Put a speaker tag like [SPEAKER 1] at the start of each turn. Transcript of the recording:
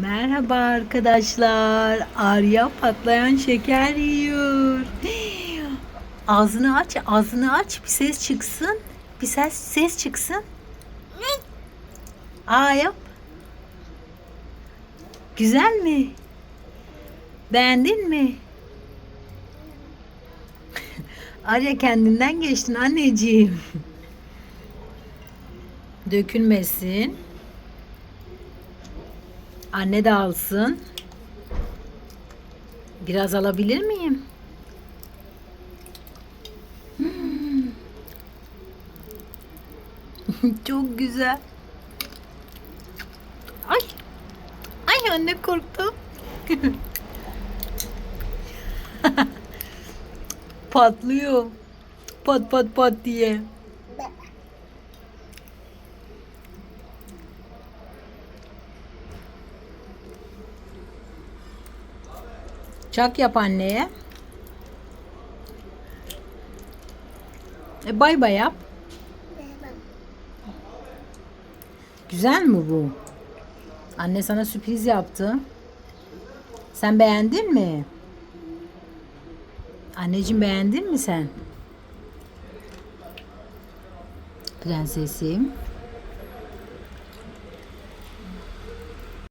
[SPEAKER 1] Merhaba arkadaşlar. Arya patlayan şeker yiyor. Ağzını aç, ağzını aç. Bir ses çıksın. Bir ses ses çıksın. Aa yap. Güzel mi? Beğendin mi? Arya kendinden geçtin anneciğim. Dökülmesin. Anne de alsın. Biraz alabilir miyim? Hmm. Çok güzel. Ay. Ay anne korktum. Patlıyor. Pat pat pat diye. Çak yap anneye. E bay bay yap. Güzel mi bu? Anne sana sürpriz yaptı. Sen beğendin mi? Anneciğim beğendin mi sen? Prensesim.